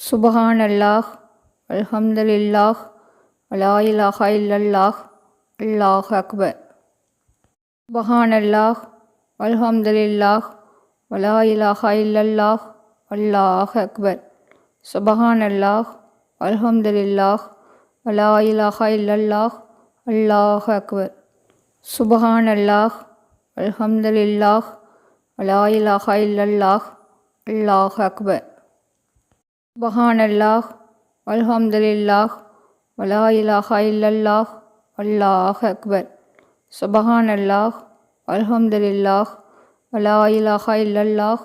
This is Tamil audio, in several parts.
சுபஹான் அல்லாஹ் அல்ஹம்துலில்லாஹ் லா இல்லல்லாஹ் அல்லாஹ் அக்பர். சுபஹான் அல்லாஹ் அல்ஹம்துலில்லாஹ் லா இல்லல்லாஹ் அல்லாஹ் அக்பர். சுபஹான் அல்லாஹ் அல்ஹம்துலில்லாஹ் லா இல்லல்லாஹ் அல்லாஹ் அக்பர். சுபஹான் அல்லாஹ் அல்ஹம்துலில்லாஹ் லா இல்லல்லாஹ் அல்லாஹ் அக்பர். பஹானல்லாஹ் அல்லாஹ் அல்ஹம்துலில்லாஹ் லா இலாஹா இல்லல்லாஹ் அல்லாஹ் அக்பர் சுபஹானல்லாஹ் அல்ஹம்துலில்லாஹ் லா இலாஹா இல்லல்லாஹ்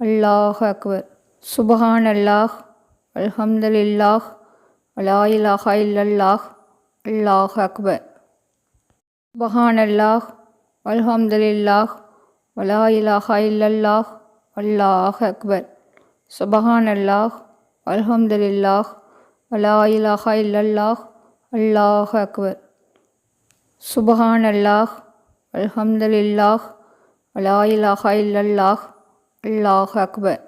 அல்லாஹ் அக்பர் சுபஹானல்லாஹ் அல்ஹம்துலில்லாஹ் லா இலாஹா இல்லல்லாஹ் அல்லாஹ் அக்பர் சுபஹான் அல்லாஹ் அல்ஹம்துலில்லாஹ் லா இலாஹா இல்லல்லாஹ் அல்லாஹ் அக்பர் சுபஹானல்லாஹ் அல்ஹம்துலில்லாஹ் லா இலாஹா இல்லல்லாஹ் அல்லாஹ் அக்பர். சுபஹான் அல்லாஹ் அல்ஹம்துலில்லாஹ் லா இலாஹா இல்லல்லாஹ் அல்லாஹ் அக்பர்.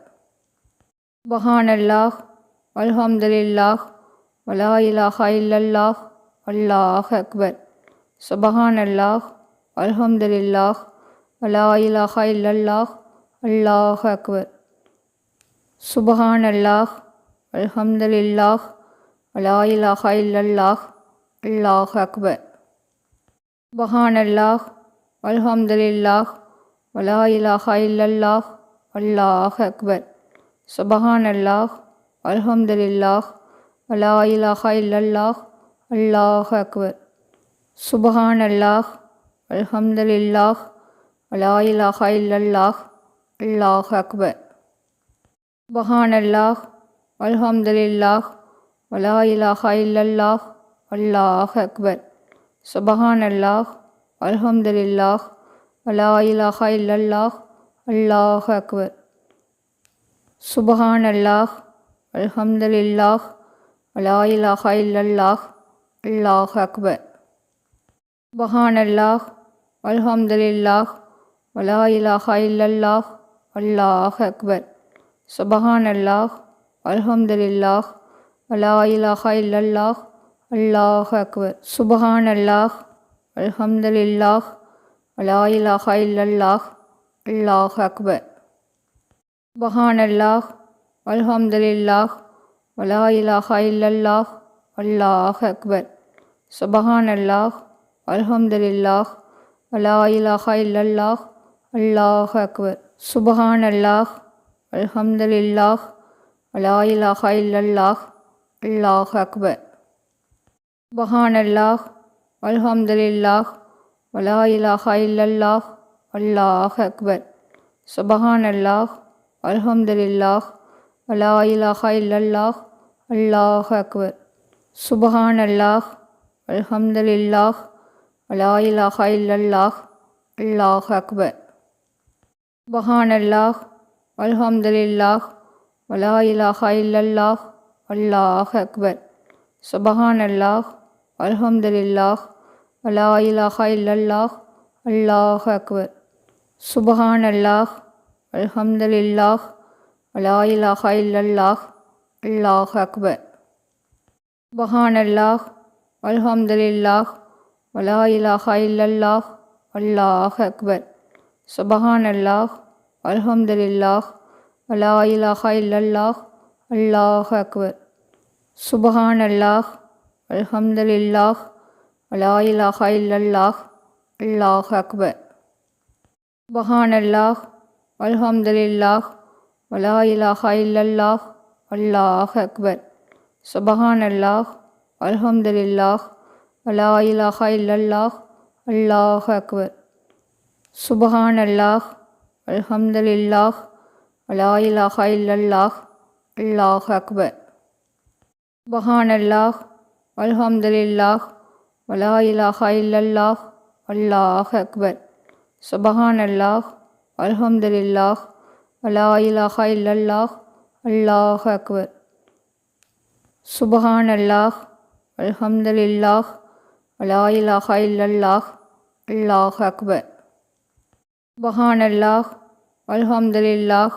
சுபஹான் அல்லாஹ் அல்ஹம்துலில்லாஹ் லா இலாஹா இல்லல்லாஹ் அல்லாஹ் அக்பர். சுபஹான் அல்லாஹ் அல்ஹம்துலில்லாஹ் லா இலாஹா இல்லல்லாஹ் அல்லாஹ் அக்பர். சுபஹான் அல்லாஹ் அல்ஹம்துலில்லாஹ் லா இல்லல்லாஹ் அல்லாஹ் அக்பர். சுபஹான் அல்லாஹ் அல்ஹம்துலில்லாஹ் லா இல்லல்லாஹ் அல்லாஹ் அக்பர். சுபஹானல்லாஹ் அல்ஹம்துலில்லாஹ் லா இல்லல்லாஹ் அல்லாஹ் அக்பர். சுபஹானல்லாஹ் அல்ஹம்துலில்லாஹ் லா இல்லல்லாஹ் அல்லாஹ் அக்பர். சுபஹானல்லாஹ் அல்ஹம்துலில்லாஹ் வலா இலாஹா இல்லல்லாஹ் அல்லாஹ் அக்பர். சுபஹான் அல்லாஹ் அல்ஹம்துலில்லாஹ் வலா இலாஹா இல்லல்லாஹ் அல்லாஹ் அக்பர். சுபஹான் அல்லாஹ் அல்ஹம்துலில்லாஹ் வலா இலாஹா இல்லல்லாஹ் அல்லாஹ் அக்பர். சுபஹான் அல்லாஹ் அல்ஹம்துலில்லாஹ் வலா இலாஹா இல்லல்லாஹ் அல்லாஹ் அக்பர். சுபஹான் அல்லாஹ் அல்ஹம்துலில்லாஹ் அலா இலாஹா இல்லல்லாஹ் அல்லாஹ் அக்பர். சுபஹான் அல்லாஹ் அல்ஹம்துலில்லாஹ் அலா இலாஹா இல்லல்லாஹ் அல்லாஹ் அக்பர். சுபஹான் அல்லாஹ் அல்ஹம்துலில்லாஹ் அலா இலாஹா இல்லல்லாஹ் அல்லாஹ் அக்பர். சுபஹான் அல்லாஹ் அல்ஹம்துலில்லாஹ் அலா இலாஹா இல்லல்லாஹ் அல்லாஹ் அக்பர். சுபஹான் அல்லாஹ் அல்ஹம்துலில்லாஹ் லா இலாஹா இல்லல்லாஹ் அல்லாஹ் அக்பர். சுபஹான் அல்லாஹ் அல்ஹம்துலில்லாஹ் லா இலாஹா இல்லல்லாஹ் அல்லாஹ் அக்பர். சுபஹான் அல்லாஹ் அல்ஹம்துலில்லாஹ் லா இலாஹா இல்லல்லாஹ் அல்லாஹ் அக்பர். சுபஹான் அல்லாஹ் அல்ஹம்துலில்லாஹ் லா இலாஹா இல்லல்லாஹ் அல்லாஹ் அக்பர். சுபஹான் அல்லாஹ் அல்ஹம்துலில்லாஹ் லா இலாஹா இல்லல்லாஹ் அல்லாஹ் அக்பர் சுபஹான் அல்லாஹ் அல்ஹம்துலில்லாஹ் லா இலாஹா இல்லல்லாஹ் அல்லாஹ் அக்பர் சுபஹான் அல்லாஹ் அல்ஹம்துலில்லாஹ் லா இலாஹா இல்லல்லாஹ் அல்லாஹ் அக்பர் சுபஹான் அல்லாஹ் அல்ஹம்துலில்லாஹ் லா இலாஹா இல்லல்லாஹ் அல்லாஹ் அக்பர் சுபஹான் அல்லாஹ் அல்ஹம்துலில்லாஹ் அலா இலாஹா இல்லல்லாஹ் அல்லாஹ் அக்பர். சுபஹான் அல்லாஹ் அல்ஹம்துலில்லாஹ் அலா இலாஹா இல்லல்லாஹ் அல்லாஹ் அக்பர். சுபஹான் அல்லாஹ் அல்ஹம்துலில்லாஹ் அலா இலாஹா இல்லல்லாஹ் அல்லாஹ் அக்பர். சுபஹான் அல்லாஹ் அல்ஹம்துலில்லாஹ் அலா இலாஹா இல்லல்லாஹ் அல்லாஹ் அக்பர். சுபஹான் அல்லாஹ் அல்ஹம்துலில்லாஹ் லா இல்லல்லாஹ் அல்லாஹ் அக்பர். சுபஹான் அல்லாஹ் அல்ஹம்துலில்லாஹ் லா இல்லல்லாஹ் அல்லாஹ் அக்பர். சுபஹான் அல்லாஹ் அல்ஹம்துலில்லாஹ் லா இல்லல்லாஹ் அல்லாஹ் அக்பர். சுபஹான் அல்லாஹ் அல்ஹம்துலில்லாஹ் லா இல்லல்லாஹ் அல்லாஹ் அக்பர். சுபஹான் அல்லாஹ் அல்ஹம்துலில்லாஹ்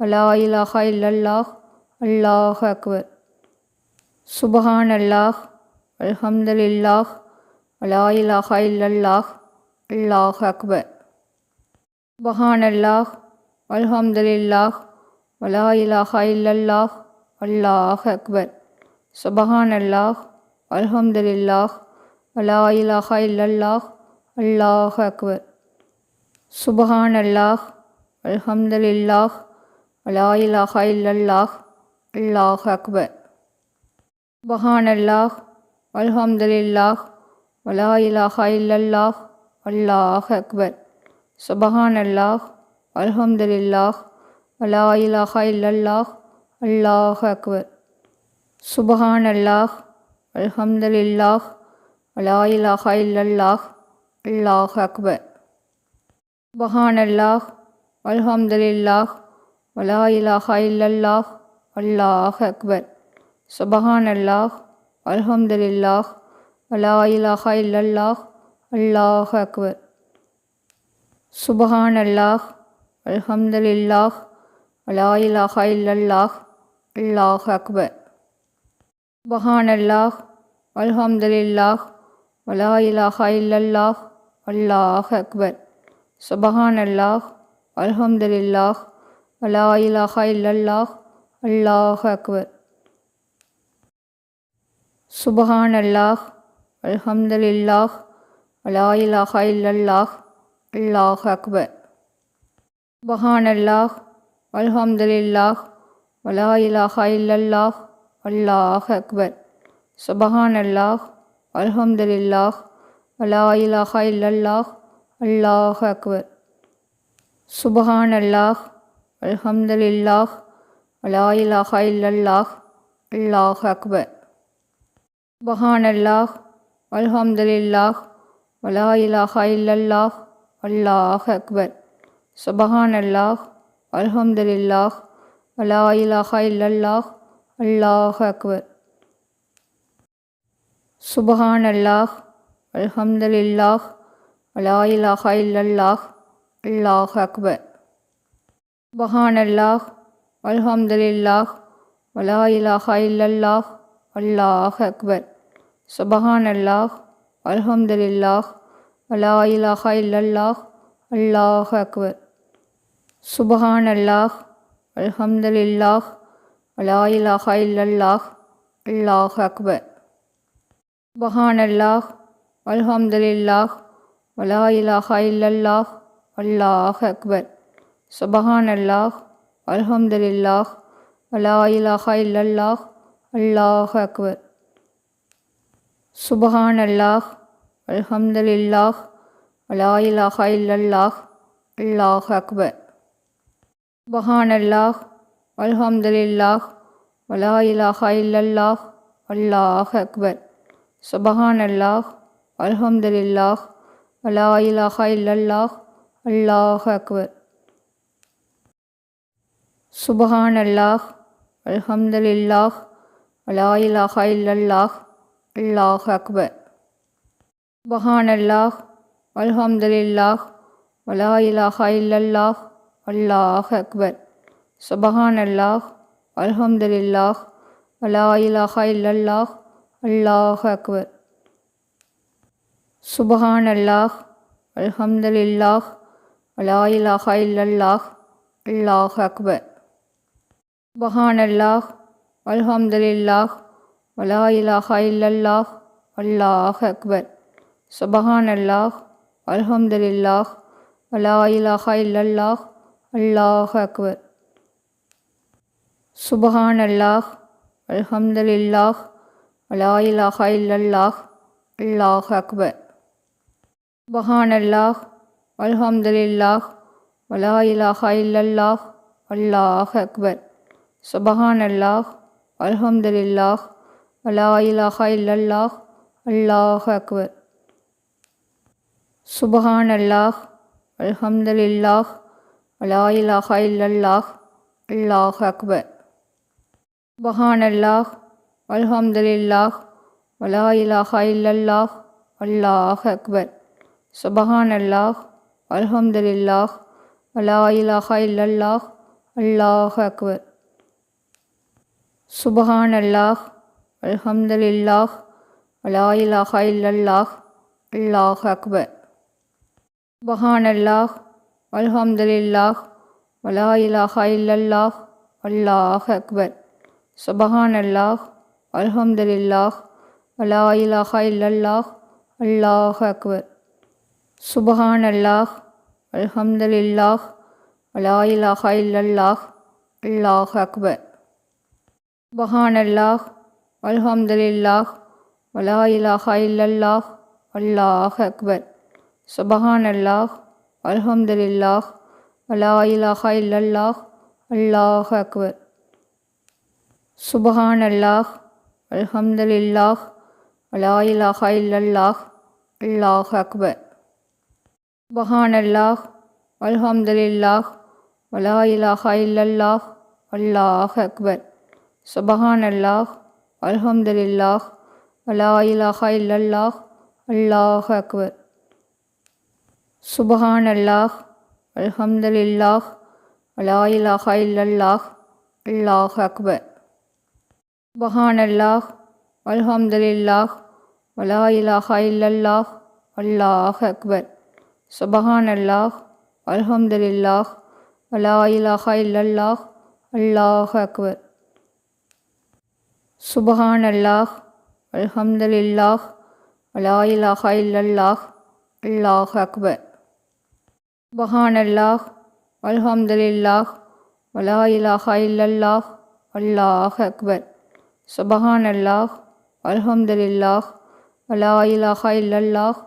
வலா இலாஹா இல்லல்லாஹ் அல்லாஹ் அக்பர். சுபஹான் அல்லாஹ் அல்ஹம்துலில்லாஹ் வலா இலாஹா இல்லல்லாஹ் அல்லாஹ் அக்பர். சுபஹான் அல்லாஹ் அல்ஹம்துலில்லாஹ் வலா இலாஹா இல்லல்லாஹ் அல்லாஹ் அக்பர். சுபஹான் அல்லாஹ் அல்ஹம்துலில்லாஹ் வலா இலாஹா இல்லல்லாஹ் அல்லாஹ் அக்பர். சுபஹான் அல்லாஹ் அல்ஹம்துலில்லாஹ் வலா இலாஹா இல்லல்லாஹ் அல்லாஹ் அக்பர். சுபஹான் அல்லாஹ் அல்ஹம்துலில்லாஹ் வலா இலாஹா இல்லல்லாஹ் அல்லாஹ் அக்பர். சுபஹான் அல்லாஹ் அல்ஹம்துலில்லாஹ் வலா இலாஹா இல்லல்லாஹ் அல்லாஹ் அக்பர். சுபஹான் அல்லாஹ் அல்ஹம்துலில்லாஹ் வலா இலாஹா இல்லல்லாஹ் அல்லாஹ் அக்பர். சுபஹான் அல்லாஹ் அல்ஹம்துலில்லாஹ் வலா இலாஹா இல்லல்லாஹ் அல்லாஹ் அக்பர் சுபஹான் அல்லாஹ் அல்ஹம்துலில்லாஹ் வலா இலாஹா இல்லல்லாஹ் அல்லாஹ் அக்பர் சுபஹான் அல்லாஹ் அல்ஹம்துலில்லாஹ் வலா இலாஹா இல்லல்லாஹ் அல்லாஹ் அக்பர் சுபஹான் அல்லாஹ் அல்ஹம்துலில்லாஹ் வலா இலாஹா இல்லல்லாஹ் அல்லாஹ் அக்பர் சுபஹான் அல்லாஹ் அல்ஹம்துலில்லாஹ் வலா இலாஹா இல்லல்லாஹ் அல்லாஹ் அக்பர். சுபஹான் அல்லாஹ் அல்ஹம்துலில்லாஹ் வலா இலாஹா இல்லல்லாஹ் அல்லாஹ் அக்பர். சுபஹான் அல்லாஹ் அல்ஹம்துலில்லாஹ் வலா இலாஹா இல்லல்லாஹ் அல்லாஹ் அக்பர். சுபஹான் அல்லாஹ் அல்ஹம்துலில்லாஹ் வலா இலாஹா இல்லல்லாஹ் அல்லாஹ் அக்பர். சுபஹான் அல்லாஹ் அல்ஹம்துலில்லாஹ் வலா இல்லல்லாஹ் அல்லாஹ் அக்பர். சுபஹான் அல்லாஹ் அல்ஹம்துலில்லாஹ் வலா இல்லல்லாஹ் அல்லாஹ் அக்பர். சுபஹானல்லாஹ் அல்ஹம்துலில்லாஹ் வலா இல்லல்லாஹ் அல்லாஹ் அக்பர். சுபஹானல்லாஹ் அல்ஹம்துலில்லாஹ் வலா இல்லல்லாஹ் அல்லாஹ் அக்பர். சுபஹான் அல்லாஹ் அல்ஹம்துலில்லாஹ் வலா இலாஹா இல்லல்லாஹ் அல்லாஹ் அக்பர் சுபஹானல்லாஹ் அல்ஹம்துலில்லாஹ் வலா இலாஹா இல்லல்லாஹ் அல்லாஹ் அக்பர் சுபஹானல்லாஹ் அல்ஹம்துலில்லாஹ் வலா இலாஹா இல்லல்லாஹ் அல்லாஹ் அக்பர் சுபஹான் அல்லாஹ் அல்ஹம்துலில்லாஹ் வலா இலாஹா இல்லல்லாஹ் அல்லாஹ் அக்பர் சுபஹான் அல்லாஹ் அல்ஹம்துலில்லாஹ் வலா இலாஹா இல்லல்லாஹ் அல்லாஹ் அக்பர். சுபஹான் அல்லாஹ் அல்ஹம்துலில்லாஹ் வலா இலாஹா இல்லல்லாஹ் அல்லாஹ் அக்பர். சுபஹான் அல்லாஹ் அல்ஹம்துலில்லாஹ் வலா இலாஹா இல்லல்லாஹ் அல்லாஹ் அக்பர். சுபஹான் அல்லாஹ் அல்ஹம்துலில்லாஹ் வலா இலாஹா இல்லல்லாஹ் அல்லாஹ் அக்பர். சுபஹான் அல்லாஹ் அல்ஹம்துலில்லாஹ் வலா இல்லல்லாஹ் அல்லாஹ் அக்பர். சுபஹான் அல்லாஹ் அல்ஹம்துலில்லாஹ் வலா இல்லல்லாஹ் அல்லாஹ் அக்பர். சுபஹான் அல்லாஹ் அல்ஹம்துலில்லாஹ் வலா இல்லல்லாஹ் அல்லாஹ் அக்பர். சுபஹான் அல்லாஹ் அல்ஹம்துலில்லாஹ் வலா இல்லல்லாஹ் அல்லாஹ் அக்பர். சுபஹான் அல்லாஹ் அல்ஹம்துலில்லாஹ் வலா இலாஹா இல்லல்லாஹ் அல்லாஹ் அக்பர். சுபஹான் அல்லாஹ் அல்ஹம்துலில்லாஹ் வலா இலாஹா இல்லல்லாஹ் அல்லாஹ் அக்பர். சுபஹான் அல்லாஹ் அல்ஹம்துலில்லாஹ் வலா இலாஹா இல்லல்லாஹ் அல்லாஹ் அக்பர். சுபஹான் அல்லாஹ் அல்ஹம்துலில்லாஹ் வலா இலாஹா இல்லல்லாஹ் அல்லாஹ் அக்பர். சுபஹான் அல்லாஹ் அல்ஹம்துலில்லாஹ் அலா இலாஹா இல்லல்லாஹ் அல்லாஹ் அக்பர். சுபஹான் அல்லாஹ் அல்ஹம்துலில்லாஹ் அலா இலாஹா இல்லல்லாஹ் அல்லாஹ் அக்பர். சுபஹான் அல்லாஹ் அல்ஹம்துலில்லாஹ் அலா இலாஹா இல்லல்லாஹ் அல்லாஹ் அக்பர். சுபஹான் அல்லாஹ் அல்ஹம்துலில்லாஹ் அலா இலாஹா இல்லல்லாஹ் அல்லாஹ் அக்பர். சுபஹான் அல்லாஹ் அல்ஹம்துலில்லாஹ் அலா இலாஹா இல்லல்லாஹ் அல்லாஹ் அக்பர். சுபஹான் அல்லாஹ் அல்ஹம்துலில்லாஹ் அலா இலாஹா இல்லல்லாஹ் அல்லாஹ் அக்பர். சுபஹான் அல்லாஹ் அல்ஹம்துலில்லாஹ் அலா இலாஹா இல்லல்லாஹ் அல்லாஹ் அக்பர். சுபஹான் அல்லாஹ் அல்ஹம்துலில்லாஹ் அலா இலாஹா இல்லல்லாஹ் அல்லாஹ் அக்பர். சுபஹான் அல்ஹம்துலில்லாஹ் வலா இலாஹா இல்லல்லாஹ் அல்லாஹ் அக்பர் சுபஹானல்லாஹ் அல்ஹம்துலில்லாஹ் வலா இலாஹா இல்லல்லாஹ் அல்லாஹ் அக்பர் சுபஹானல்லாஹ் அல்ஹம்துலில்லாஹ் வலா இலாஹா இல்லல்லாஹ் அல்லாஹ் அக்பர் சுபஹானல்லாஹ் அல்ஹம்துலில்லாஹ் வலா இலாஹா இல்லல்லாஹ் அல்லாஹ் அக்பர் சுபஹான் அல்லாஹ் அல்ஹம்துலில்லாஹ் அலா இலாஹா இல்லல்லாஹ் அல்லாஹ் அக்பர். சுபஹான் அல்லாஹ் அல்ஹம்துலில்லாஹ் அலா இலாஹா இல்லல்லாஹ் அல்லாஹ் அக்பர். சுபஹான் அல்லாஹ் அல்ஹம்துலில்லாஹ் அலா இலாஹா இல்லல்லாஹ் அல்லாஹ் அக்பர். சுபஹான் அல்லாஹ் அல்ஹம்துலில்லாஹ் அலா இலாஹா இல்லல்லாஹ் அல்லாஹ் அக்பர். சுபஹான் அல்லாஹ் அல்ஹம்துலில்லாஹ் அலா இல்லல்லாஹ் அல்லாஹ் அக்பர். சுபஹான் அல்லாஹ் அல்ஹம்துலில்லாஹ் அலா இல்லல்லாஹ் அல்லாஹ் அக்பர். சுபஹான் அல்லாஹ் அல்ஹம்துலில்லாஹ் அலா இல்லல்லாஹ்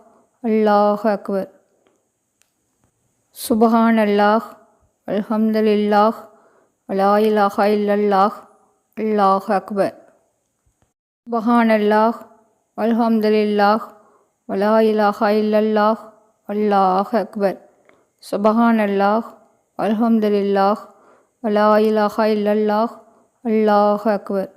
அல்லாஹ் அக்பர். சுபஹான் அல்லாஹ் அல்ஹம்துலில்லாஹ் அலா இல்லல்லாஹ் அல்லாஹ் அக்பர். சுபஹான் அல்லாஹ் அல்ஹம்துலில்லாஹ் அலா இலாஹா இல்லல்லாஹ் அல்லாஹ் அக்பர் சுபஹான் அல்லாஹ் அல்ஹம்துலில்லாஹ் அலா இலாஹா இல்லல்லாஹ் அல்லாஹ் அக்பர்